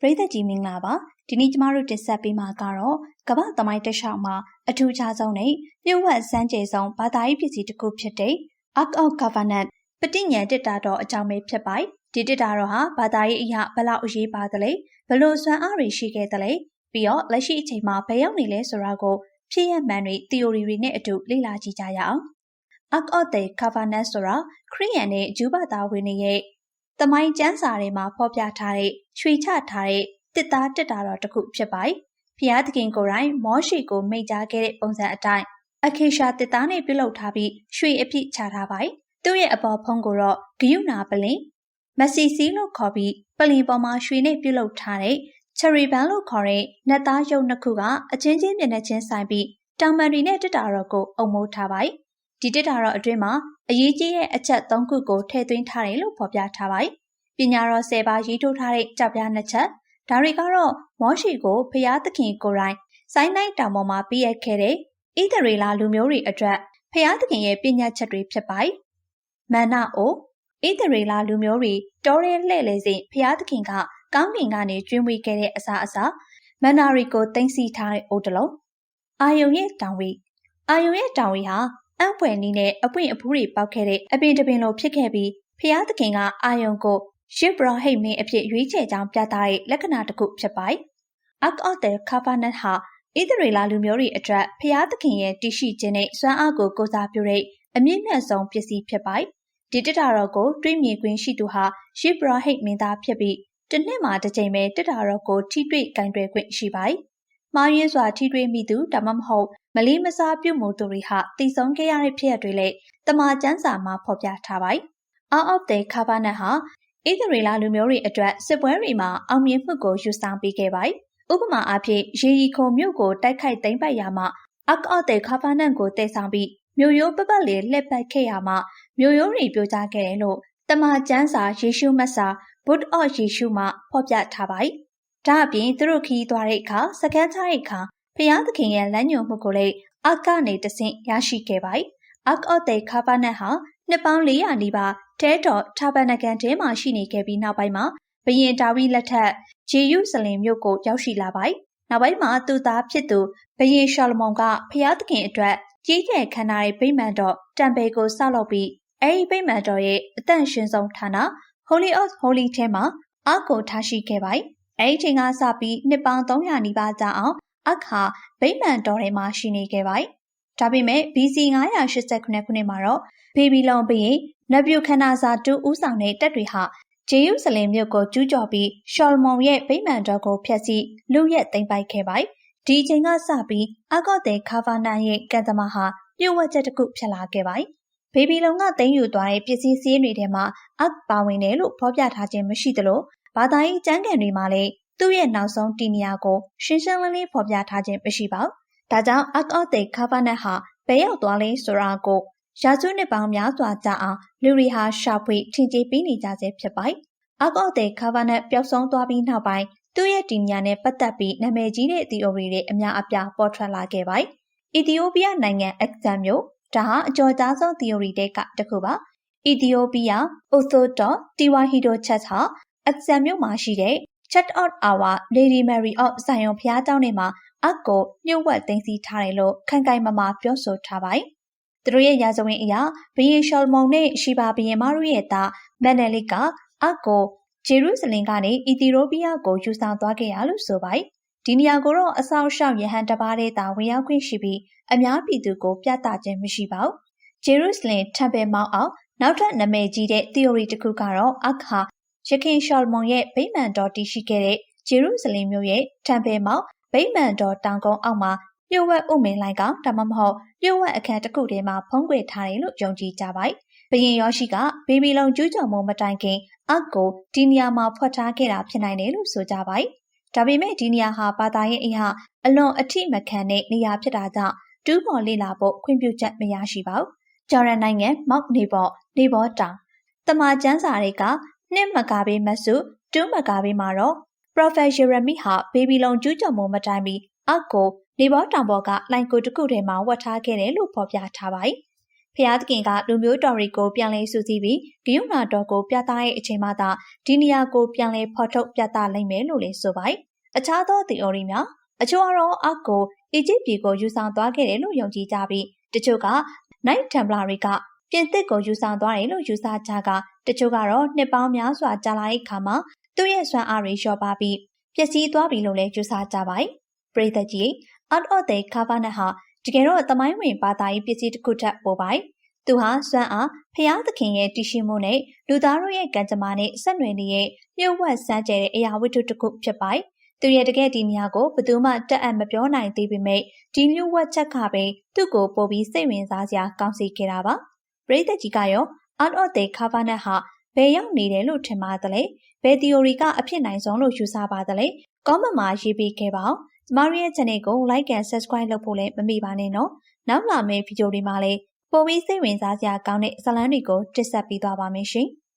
ပရိသတ်ကြီးမင်္ဂလာပါဒီနေ့ကျမတို့တင်ဆက်ပေးမှာကတော့ကမ္ဘာသမိုင်းတခြားမှာအထူးခြားဆုံးနဲ့မြုပ်ဝက်စမ်းကြယ်ဆုံးဘာသာရေးပစ္စည်းတစ်ခုဖြစ်တဲ့ Ark of Covenant ပဋိညာဉ်တစ်တာတော်အကြောင်းပဲဖြစ်ပါတယ်ဒီတစ်တာတော်ဟာဘာသာရေးအရာဘလောက်အရေးပါသလဲဘလို့စွမ်းအားတွေရှိခဲ့သလဲပြီးတော့လက်ရှိအချိန်မှာဘယ်ရောက်နေလဲဆိုတာကိုဖြစ်ရမှန်တွေ theory တွေနဲ့အတူလေ့လာကြည့်ကြရအောင် Ark of the Covenant ဆိုတာခရိယန်နဲ့ဂျူးဘာသာဝင်တွေရဲ့ တမိုင်းကျမ်းစာတွေမှာဖော်ပြထားတဲ့ရွှေချထားတဲ့တစ်သားတက်တာတော်တစ်ခုဖြစ်ပါတယ်။ဖျားသခင်ကိုယ်တိုင်မောရှိကိုမိန့်ကြားခဲ့တဲ့ပုံစံအတိုင်းအခေရှာတစ်သားနဲ့ပြုလုပ်ထားပြီးရွှေအဖြစ်ချထားပါတယ်။သူ့ရဲ့အပေါ်ဖုံးကိုတော့ဂယုနာပလင်မက်ဆီစီလို့ခေါ်ပြီးပလင်ပေါ်မှာရွှေနဲ့ပြုလုပ်ထားတဲ့ချယ်ရီဘန်လို့ခေါ်တဲ့နတ်သားရုပ်နှစ်ခုကအချင်းချင်းမျက်နှာချင်းဆိုင်ပြီးတောင်ပန်တွေနဲ့တက်တာတော်ကိုအုံမိုးထားပါတယ်။ ဒီတက်တာတော်အတွင်းမှာအရေးကြီးတဲ့အချက်၃ခုကိုထည့်သွင်းထားတယ်လို့ဖော်ပြထားပါတယ်။ပညာတော်၁၀ပါးရေးထိုးထားတဲ့ကြောက်ပြားနှစ်ချက်ဒါတွေကတော့မောရှိကိုဖျားသခင်ကိုယ်တိုင်ဆိုင်းနိုင်တောင်ပေါ်မှာပြည့်ရခဲ့တဲ့ဣသရေလလူမျိုးတွေအတွက်ဖျားသခင်ရဲ့ပညာချက်တွေဖြစ်ပါတယ်။မန္နာအိုဣသရေလလူမျိုးတွေတောရဲလှဲ့လေစဉ်ဖျားသခင်ကကောင်းကင်ကနေကျွင်းဝေခဲ့တဲ့အစာအစာမန္နာရီကိုတင်စီထားတဲ့အိုတလုံးအာယုံရဲ့တောင်ဝီအာယုံရဲ့တောင်ဝီဟာ အံ့ဖွယ်နီးနဲ့အပွင့်အဖူးတွေပေါက်ခဲ့တဲ့အပင်တပင်လိုဖြစ်ခဲ့ပြီးဖျားသခင်ကအာယုံကိုရှစ်ဘရဟိတ်မင်းအဖြစ်ရွေးချယ်ကြောင်းပြသတဲ့လက္ခဏာတစ်ခုဖြစ်ပါတယ်။ Ark of the Covenant ဟာဣသရေလလူမျိုးတွေအတွက်ဖျားသခင်ရဲ့တည်ရှိခြင်းနဲ့စွမ်းအားကိုကိုးစားပြုတဲ့အမြင့်မြတ်ဆုံးပစ္စည်းဖြစ်ပါတယ်။ဒီတက်တာတော်ကိုတွေးမြင်ခွင့်ရှိသူဟာရှစ်ဘရဟိတ်မင်းသားဖြစ်ပြီးတစ်နှစ်မှာတစ်ကြိမ်ပဲတက်တာတော်ကိုထိတွေ့ကင်တွယ်ခွင့်ရှိပါတယ်။မှားယွင်းစွာထိတွေ့မိသူဒါမှမဟုတ် မလေးမစားပြုမှုသူတွေဟာတည်ဆုံးခဲ့ရတဲ့ဖြစ်ရပ်တွေလည်းတမန်ကျမ်းစာမှာဖော်ပြထားပါတယ်။ Ark of the Covenant ဟာဣသရေလလူမျိုးတွေအတွက်စစ်ပွဲတွေမှာအောင်မြင်မှုကိုယူဆောင်ပေးခဲ့ပါတယ်။ဥပမာအားဖြင့်ရေရီခုံမြို့ကိုတိုက်ခိုက်သိမ်းပိုက်ရာမှာအကော့တဲ့ခါဖာနန်ကိုတည်ဆောင်ပြီးမြို့ရိုးပပတ်လေးလှည့်ပတ်ခဲ့ရမှာမြို့ရိုးတွေပြိုကျခဲ့တယ်လို့တမန်ကျမ်းစာယေရှုမတ်စာဘုဒ္ဓအော့ယေရှုမှာဖော်ပြထားပါတယ်။ဒါအပြင်သူတို့ခီးသွားတဲ့အခါစကန်းချတဲ့အခါ ဖျားသခင်ရဲ့လမ်းညွှန်မှုကိုလည်းအကနေတဆင့်ရရှိခဲ့ပါတယ်။အကော့တဲ့ခါဖာနန်ဟာနှစ်ပေါင်း400နီးပါးတဲတော်ထာဘနဂန်တဲမှာရှိနေခဲ့ပြီးနောက်ပိုင်းမှာဘရင်ဒါဝိလက်ထက်ဂျေရုဆလင်မြို့ကိုရောက်ရှိလာပါတယ်။နောက်ပိုင်းမှာသူ့သားဖြစ်သူဘရင်ရှောလမုန်ကဖျားသခင်အတွက်ကြီးကျယ်ခမ်းနားတဲ့ဗိမာန်တော်တံပေကိုဆောက်လုပ်ပြီးအဲဒီဗိမာန်တော်ရဲ့အတန့်ရှင်ဆုံးဌာန Holy of Holy ထဲမှာအကိုထားရှိခဲ့ပါတယ်။အဲဒီချိန်ကစပြီးနှစ်ပေါင်း300နီးပါးကြာအောင် အခါဗိမာန်တော်ထဲမှာရှိနေခဲ့ပါတယ်။ဒါပေမဲ့ BC 989ခုနှစ်မှာတော့ဘေဘီလုံဘရင်နဗျူခနာဇာတူဦးဆောင်တဲ့တပ်တွေဟာဂျေရုဆလင်မြို့ကိုကျူးကျော်ပြီးရှောလမုန်ရဲ့ဗိမာန်တော်ကိုဖျက်ဆီးလူရက်သိမ်းပိုက်ခဲ့ပါတယ်။ဒီအချိန်ကစပြီးအကော့တဲ့ခါဗာနန်ရဲ့ကံသမားဟာပြုတ်ဝက်ချက်တစ်ခုဖြစ်လာခဲ့ပါတယ်။ဘေဘီလုံကသိမ်းယူသွားတဲ့ပစ္စည်းစည်းတွေထဲမှာအက်ပါဝင်တယ်လို့ဖော်ပြထားခြင်းမရှိသလိုဘာသာရေးကျမ်းဂန်တွေမှာလည်း သူ့ရဲ့နောက်ဆုံးတည်နေရာကိုရှင်းရှင်းလင်းလင်းဖော်ပြထားခြင်းမရှိပါဘူး။ဒါကြောင့်အကော့တဲ့ခါဗာနန်ဟာဘယ်ရောက်သွားလဲဆိုတာကိုရာစုနှစ်ပေါင်းများစွာကြာအောင်လူရီဟာရှာဖွေထင်ကြေးပေးနေကြဆဲဖြစ်ပါတယ်။အောက်အော့တဲ့ခါဗာနက်ပျောက်ဆုံးသွားပြီးနောက်ပိုင်းသူ့ရဲ့တင်ညာနဲ့ပတ်သက်ပြီးနာမည်ကြီးတဲ့ theory တွေအများအပြားပေါ်ထွက်လာခဲ့ပါတယ်။အီသီယိုးပီးယားနိုင်ငံအက်ဇမ်မြို့ဒါဟာအကျော်ကြားဆုံး theory တွေကတစ်ခုပါ။အီသီယိုးပီးယား Orthodox Tewahedo Church ဟာအက်ဇမ်မြို့မှာရှိတဲ့ Church of Our Lady Mary of Zion ဘုရားကျောင်းထဲမှာအက်ကိုမြုပ်ဝက်သိမ်းဆည်းထားတယ်လို့ခိုင်ခိုင်မာမာပြောဆိုထားပါတယ်။သူတို့ရဲ့ရာဇဝင်အရဘယင်ရှောလမုန်နဲ့ရှီဘာဘယင်မတို့ရဲ့သားမန်နယ်လစ်ကအက်ကိုဂျေရုဆလင်ကနေအီသီရိုပီးယားကိုယူဆောင်သွားခဲ့ရလို့ဆိုပါတယ်။ဒီနေရာကိုတော့အဆောင်ရှောက်ယဟန်တပါးတဲ့တာဝင်ရောက်ခွင့်ရှိပြီးအများပြည်သူကိုပြသခြင်းမရှိပါဘူး။ဂျေရုဆလင်ထပ်ပဲမောင်းအောင်နောက်ထပ်နာမည်ကြီးတဲ့ theory တစ်ခုကတော့အခါ ရခင်ရှောလမုန်ရဲ့ဗိမာန်တော်တည်ရှိခဲ့တဲ့ဂျေရုဆလင်မြို့ရဲ့ထမ်ပယ်မောင်ဗိမာန်တော်တောင်ကုန်းအောက်မှာလျှို့ဝှက်ဥမင်လိုက်ကဒါမှမဟုတ်လျှို့ဝှက်အခန်းတစ်ခုထဲမှာဖုံးကွယ်ထားတယ်လို့ယုံကြည်ကြပါတယ်။ဘရင်ယောရှိကဘေဘီလုံကျူးကျော်မှုမတိုင်ခင်အက်ကိုဒီနေရာမှာဖွက်ထားခဲ့တာဖြစ်နိုင်တယ်လို့ဆိုကြပါတယ်။ဒါပေမဲ့ဒီနေရာဟာဘာသာရေးအရာအလွန်အထိမခံတဲ့နေရာဖြစ်တာကြောင့်တူးပေါ်လေ့လာဖို့ခွင့်ပြုချက်မရရှိပါဘူး။ဂျော်ဒန်နိုင်ငံမောက်နေပေါ်နေပေါ်တောင်တမန်ကျမ်းစာတွေက နှစ်မကာဘေးမဆုတူးမကာဘေးမှာတော့ Prophet Jeremy ဟာဘေဘီလုံကျူးကျော်မှုမတိုင်မီအက်ကိုနေဘောတောင်ပေါ်ကလိုင်ကိုတစ်ခုထဲမှာဝတ်ထားခဲ့တယ်လို့ဖော်ပြထားပါတယ်ဖျားသခင်ကလူမျိုးတော်တွေကိုပြန်လဲစုစည်းပြီးဂယုဏတော်ကိုပြသတဲ့အချိန်မှသာဒီနေရာကိုပြန်လဲဖော်ထုတ်ပြသနိုင်မယ်လို့လည်းဆိုပါတယ်။အခြားသော theory များအချို့ကတော့အောက်ကိုအီဂျစ်ပြည်ကိုယူဆောင်သွားခဲ့တယ်လို့ယုံကြည်ကြပြီးတချို့က Knight Templar တွေက ပြင်သစ်ကိုယူဆောင်သွားတယ်လို့ယူဆကြကတချို့ကတော့နှစ်ပေါင်းများစွာကြာလာတဲ့အခါမှာသူ့ရဲ့စွမ်းအားတွေလျော့ပါပြီးပျက်စီးသွားပြီလို့လည်းယူဆကြပါတယ်။ပရိသတ်ကြီး Out of the Covenant ဟာတကယ်တော့သမိုင်းဝင်ဘာသာရေးပစ္စည်းတစ်ခုထက်ပိုပါတယ်။သူဟာစွမ်းအားဖျားသခင်ရဲ့တည်ရှိမှုနဲ့လူသားတို့ရဲ့ကံကြမ္မာနဲ့ဆက်နွယ်နေတဲ့လျှို့ဝှက်စမ်းကြဲတဲ့အရာဝတ္ထုတစ်ခုဖြစ်ပါတယ်။သူရဲ့တကယ်ဒီနေရာကိုဘယ်သူမှတက်အပ်မပြောနိုင်သေးပေမဲ့ဒီလျှို့ဝှက်ချက်ကပဲသူ့ကိုပို့ပြီးစိတ်ဝင်စားစရာကောင်းစေခဲ့တာပါ။ ပရိသတ်ကြီးကရော Out of the Covenant ဟာဘယ်ရောက်နေတယ်လို့ထင်ပါသလဲ။ဘယ် theory ကအဖြစ်နိုင်ဆုံးလို့ယူဆပါသလဲ။ comment မှာရေးပေးခဲ့ပါဦး။ကျမတို့ရဲ့ channel ကို like and subscribe လုပ်ဖို့လည်းမမေ့ပါနဲ့နော်။နောက်လာမယ့်ဗီဒီယိုတွေမှာလည်းပိုပြီးစိတ်ဝင်စားစရာကောင်းတဲ့ဇာတ်လမ်းတွေကိုတင်ဆက်ပေးသွားပါမယ်ရှင်။